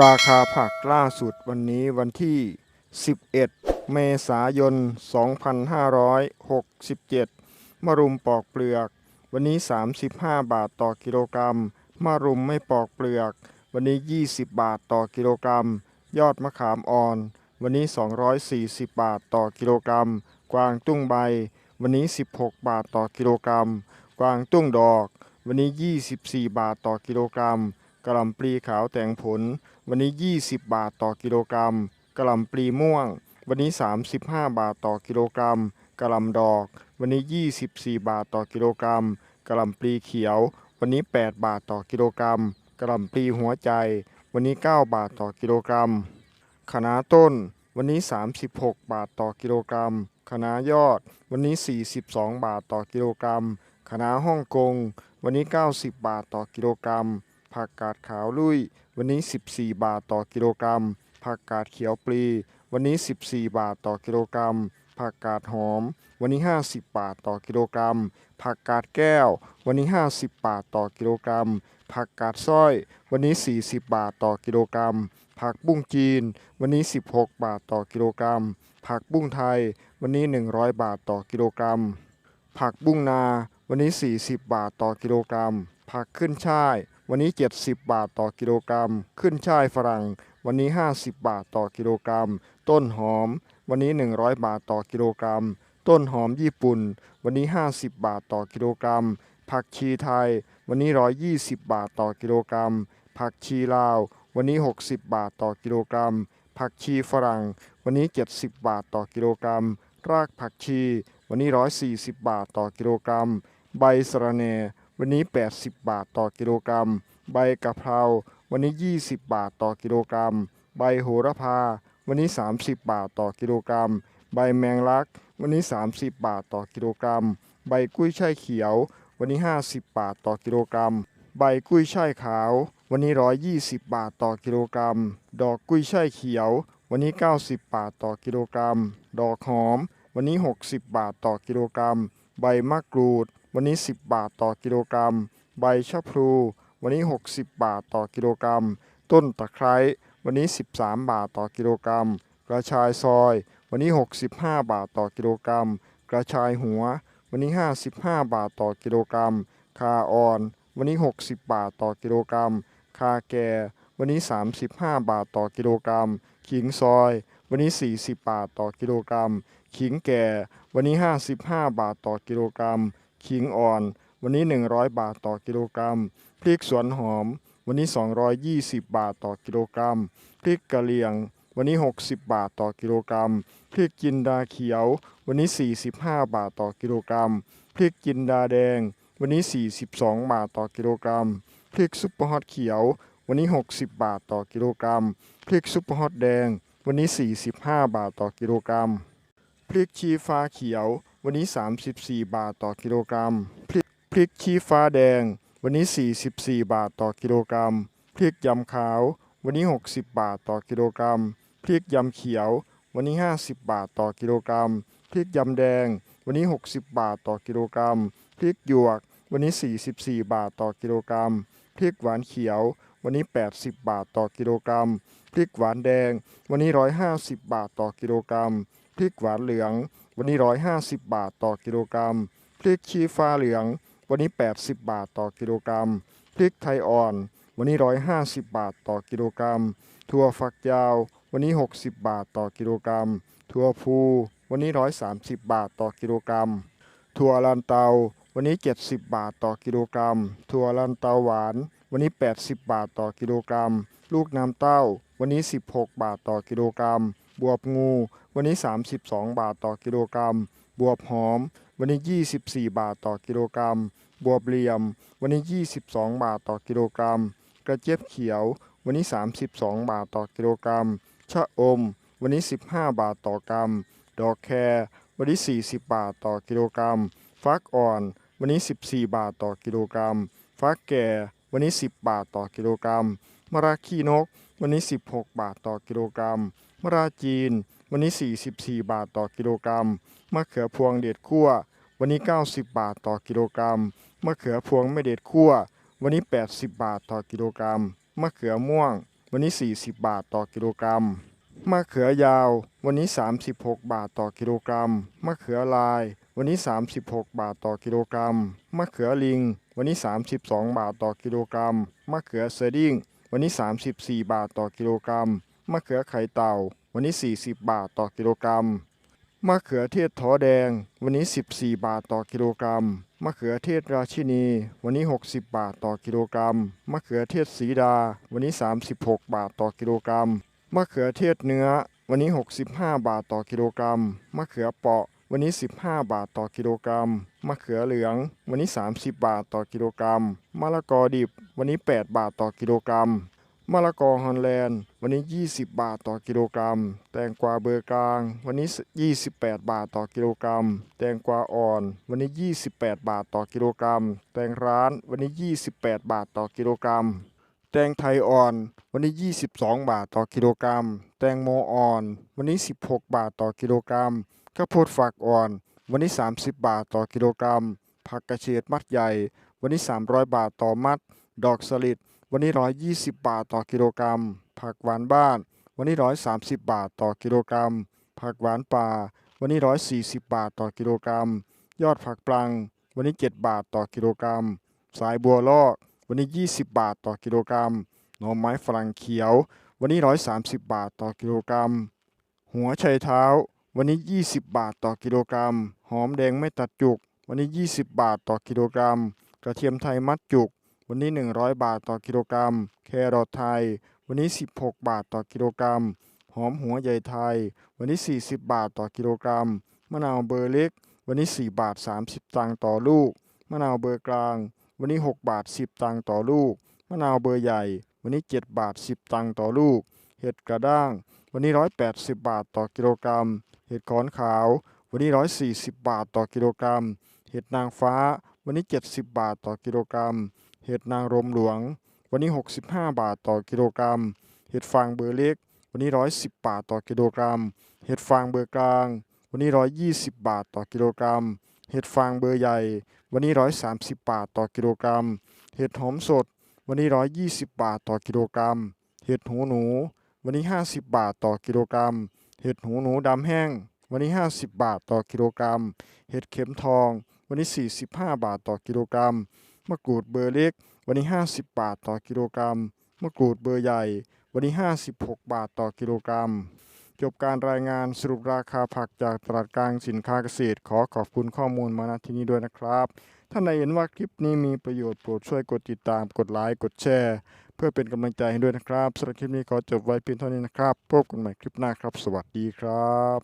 ราคาผักล่าสุดวันนี้วันที่ 11 เมษายน 2567 มะรุมปอกเปลือก วันนี้ 35 บาทต่อกิโลกรัม มะรุมไม่ปอกเปลือก วันนี้ 20 บาทต่อกิโลกรัม ยอดมะขามอ่อน วันนี้ 240 บาทต่อกิโลกรัม กวางตุ้งใบ วันนี้ 16 บาทต่อกิโลกรัม กวางตุ้งดอก วันนี้ 24 บาทต่อกิโลกรัม กะหล่ำปลีขาวแต่งผล วันนี้ 20 บาทต่อกิโลกรัมกะหล่ำปลีม่วง วันนี้ 35 บาทต่อกิโลกรัมกะหล่ำดอก วันนี้ 24 บาทต่อกิโลกรัมกะหล่ำปลีเขียว วันนี้ 8 บาทต่อกิโลกรัมกะหล่ำปลีหัวใจ วันนี้ 9 บาทต่อกิโลกรัมคะน้าต้น วันนี้ 36 บาทต่อกิโลกรัมคะน้ายอด วันนี้ 42 บาทต่อกิโลกรัมคะน้าฮ่องกง วันนี้ 90 บาทต่อกิโลกรัม ผักกาดขาวลุยวันนี้ 14 บาทต่อกิโลกรัม ผักกาดเขียวปลี วันนี้ 14 บาทต่อกิโลกรัม ผักกาดหอม วันนี้ 50 บาทต่อกิโลกรัม ผักกาดแก้ว วันนี้ 50 บาทต่อกิโลกรัม ผักกาดสร้อย วันนี้ 40 บาทต่อกิโลกรัม ผักบุ้งจีน วันนี้ 16 บาทต่อกิโลกรัม ผักบุ้งไทย วันนี้ 100 บาทต่อกิโลกรัม ผักบุ้งนา วันนี้ 40 บาทต่อกิโลกรัม ผักขึ้นช่าย วันนี้ 70 บาทต่อกิโลกรัม ขึ้นช่ายฝรั่ง วันนี้ 50 บาทต่อกิโลกรัม ต้นหอม วันนี้ 100 บาทต่อกิโลกรัม ต้นหอมญี่ปุ่น วันนี้ 50 บาทต่อกิโลกรัม ผักชีไทย วันนี้ 120 บาทต่อกิโลกรัม ผักชีลาว วันนี้ 60 บาทต่อกิโลกรัม ผักชีฝรั่ง วันนี้ 70 บาทต่อกิโลกรัม รากผักชี วันนี้ 140 บาทต่อกิโลกรัม ใบสะระแหน่ วันนี้ 80 บาทต่อกิโลกรัม ใบกะเพราวันนี้ 20 บาทต่อกิโลกรัม ใบโหระพา วันนี้ 30 บาทต่อกิโลกรัม ใบแมงลัก วันนี้ 30 บาทต่อกิโลกรัม ใบกุ้ยช่ายเขียว วันนี้ 50 บาทต่อกิโลกรัม ใบกุ้ยช่ายขาว วันนี้ 120 บาทต่อกิโลกรัม ดอกกุ้ยช่ายเขียว วันนี้ 90 บาทต่อกิโลกรัม ดอกหอม วันนี้ 60 บาทต่อกิโลกรัม ใบมะกรูด วันนี้ 10 บาทต่อกิโลกรัม ใบชะพลู วันนี้ 60 บาทต่อกิโลกรัม ต้นตะไคร้ วันนี้ 13 บาทต่อกิโลกรัม กระชายซอย วันนี้ 65 บาทต่อกิโลกรัม กระชายหัว วันนี้ 55 บาทต่อกิโลกรัม คาอ่อน วันนี้ 60 บาทต่อกิโลกรัม คาแก่ วันนี้ 35 บาทต่อกิโลกรัม ขิงซอย วันนี้ 40 บาทต่อกิโลกรัม ขิงแก่ วันนี้ 55 บาทต่อกิโลกรัม ขิงอ่อน วันนี้ 100 บาทต่อกิโลกรัม พริกสวนหอม วันนี้ 220 บาทต่อกิโลกรัม พริกกะเหรี่ยง วันนี้ 60 บาทต่อกิโลกรัม พริกจินดาเขียว วันนี้ 45 บาทต่อกิโลกรัม พริกจินดาแดง วันนี้ 42 บาทต่อกิโลกรัม พริกซุปเปอร์ฮอตเขียว วันนี้ 60 บาทต่อกิโลกรัม พริกซุปเปอร์ฮอตแดง วันนี้ 45 บาทต่อกิโลกรัม พริกชี้ฟ้าเขียว วันนี้ 34 บาทต่อกิโลกรัม พริกพริกชี้ฟ้าแดง วันนี้ 44 บาทต่อกิโลกรัม พริกยำขาว วันนี้ 60 บาทต่อกิโลกรัม พริกยำเขียว วันนี้ 50 บาทต่อกิโลกรัม พริกยำแดง วันนี้ 60 บาทต่อกิโลกรัม พริกหยวก วันนี้ 44 บาทต่อกิโลกรัม พริกหวานเขียว วันนี้ 80 บาทต่อกิโลกรัม พริกหวานแดง วันนี้ 150 บาทต่อกิโลกรัม พริกหวานเหลือง วันนี้ 150 บาทต่อกิโลกรัม พริกชี้ฟ้าเหลือง วันนี้ 80 บาทต่อกิโลกรัม พริกไทยอ่อน วันนี้ 150 บาทต่อกิโลกรัม ถั่วฝักยาว วันนี้ 60 บาทต่อกิโลกรัม ถั่วพู วันนี้ 130 บาทต่อกิโลกรัม ถั่วลันเตา วันนี้ 70 บาทต่อกิโลกรัม ถั่วลันเตาหวาน วันนี้ 80 บาทต่อกิโลกรัม ลูกน้ำเต้า วันนี้ 16 บาทต่อกิโลกรัม บวบงู วันนี้ 32 บาทต่อกิโลกรัม บวบหอม วันนี้ 24 บาทต่อกิโลกรัม บวบเหลี่ยม วันนี้ 22 บาทต่อกิโลกรัม กระเจี๊ยบเขียว วันนี้ 32 บาทต่อกิโลกรัม ชะอม วันนี้ 15 บาทต่อกรัม ดอกแครวันนี้ 40 บาทต่อกิโลกรัม ฟักอ่อน วันนี้ 14 บาทต่อกิโลกรัม ฟักแก่ วันนี้ 10 บาทต่อกิโลกรัมมะระขี้นก วันนี้ 16 บาทต่อกิโลกรัมมะระจีน วันนี้ 44 บาทต่อกิโลกรัมมะเขือพวงเด็ดคั่ววันนี้ 90 บาทต่อกิโลกรัมมะเขือพวงไม่เด็ดคั่ววันนี้ 80 บาทต่อกิโลกรัมมะเขือม่วง วันนี้ 40 บาทต่อกิโลกรัมมะเขือยาว วันนี้ 36 บาทต่อกิโลกรัมมะเขือลาย วันนี้ 36 บาทต่อกิโลกรัมมะเขือลิง วันนี้ 32 บาทต่อกิโลกรัมมะเขือเซดิ้ง วันนี้ 34 บาทต่อกิโลกรัม มะเขือไข่เต่า วันนี้ 40 บาทต่อกิโลกรัม มะเขือเทศท้อแดง วันนี้ 14 บาทต่อกิโลกรัม มะเขือเทศราชินี วันนี้ 60 บาทต่อกิโลกรัม มะเขือเทศสีดา วันนี้ 36 บาทต่อกิโลกรัม มะเขือเทศเนื้อ วันนี้ 65 บาทต่อกิโลกรัม มะเขือเปาะ วันนี้ 15 บาทต่อกิโลกรัม มะเขือเหลือง วันนี้ 30 บาทต่อกิโลกรัม มะละกอดิบ วันนี้ 8 บาทต่อกิโลกรัม มะละกอฮอลแลนด์ วันนี้ 20 บาทต่อกิโลกรัม แตงกวาเบอร์กลาง วันนี้ 28 บาทต่อกิโลกรัม แตงกวาอ่อน วันนี้ 28 บาทต่อกิโลกรัม แตงร้าน วันนี้ 28 บาทต่อกิโลกรัมแตงไทยอ่อน วันนี้ 22 บาทต่อกิโลกรัม แตงโมอ่อน วันนี้ 16 บาทต่อกิโลกรัม ข้าวโพดฝักอ่อน วันนี้ 30 บาทต่อกิโลกรัม ผักกระเฉดมัดใหญ่ วันนี้ 300 บาทต่อมัด ดอกสลิด วันนี้ 120 บาทต่อกิโลกรัม ผักหวานบ้าน วันนี้ 130 บาทต่อกิโลกรัม ผักหวานป่า วันนี้ 140 บาทต่อกิโลกรัม ยอดผักปลัง วันนี้ 7 บาทต่อกิโลกรัม สายบัวลอก วันนี้ 20 บาทต่อกิโลกรัม หน่อไม้ฝรั่งเขียว วันนี้ 130 บาทต่อกิโลกรัม หัวไชเท้า วันนี้ 20 บาทต่อกิโลกรัม หอมแดงไม่ตัดจุก วันนี้ 20 บาทต่อกิโลกรัม กระเทียมไทยมัดจุก วันนี้ 100 บาทต่อกิโลกรัม แครอทไทย วันนี้ 16 บาทต่อกิโลกรัม หอมหัวใหญ่ไทย วันนี้ 40 บาทต่อกิโลกรัม มะนาวเบอร์เล็ก วันนี้ 4 บาท 30 ตังค์ต่อลูก มะนาวเบอร์กลาง วันนี้ 6 บาท 10 ตังค์ต่อลูก มะนาวเบอร์ใหญ่ วันนี้ 7 บาท 10 ตังค์ต่อลูก เห็ดกระด้าง วันนี้ 180 บาทต่อกิโลกรัม เห็ดขอนขาว วันนี้ 140 บาทต่อกิโลกรัม เห็ดนางฟ้า วันนี้ 70 บาทต่อกิโลกรัม เห็ดนางรมหลวง วันนี้ 65 บาทต่อกิโลกรัม เห็ดฟางเบอร์เล็ก วันนี้ 110 บาทต่อกิโลกรัม เห็ดฟางเบอร์กลาง วันนี้ 120 บาทต่อกิโลกรัม เห็ดฟางเบอร์ใหญ่ วันนี้ 130 บาทต่อกิโลกรัม เห็ดหอมสด วันนี้ 120 บาทต่อกิโลกรัม เห็ดหูหนู วันนี้ 50 บาทต่อกิโลกรัม เห็ดหูหนูดำแห้ง วันนี้ 50 บาทต่อกิโลกรัม เห็ดเข็มทอง วันนี้ 45 บาทต่อกิโลกรัม มะกรูดเบอร์เล็ก วันนี้ 50 บาทต่อกิโลกรัม มะกรูดเบอร์ใหญ่ วันนี้ 56 บาทต่อกิโลกรัม จบการรายงานสรุปราคาผักจากตลาดกลางสินค้าเกษตร ขอขอบคุณข้อมูลมาณที่นี้ด้วยนะครับท่านใดเห็นว่าคลิปนี้มีประโยชน์โปรดช่วยกดติดตาม กดไลค์ กดแชร์ พื่อเป็นกำลังใจให้ด้วยนะครับสำหรับคลิปนี้ขอจบไว้เพียงเท่านี้นะครับพบกันใหม่คลิปหน้าครับ สวัสดีครับ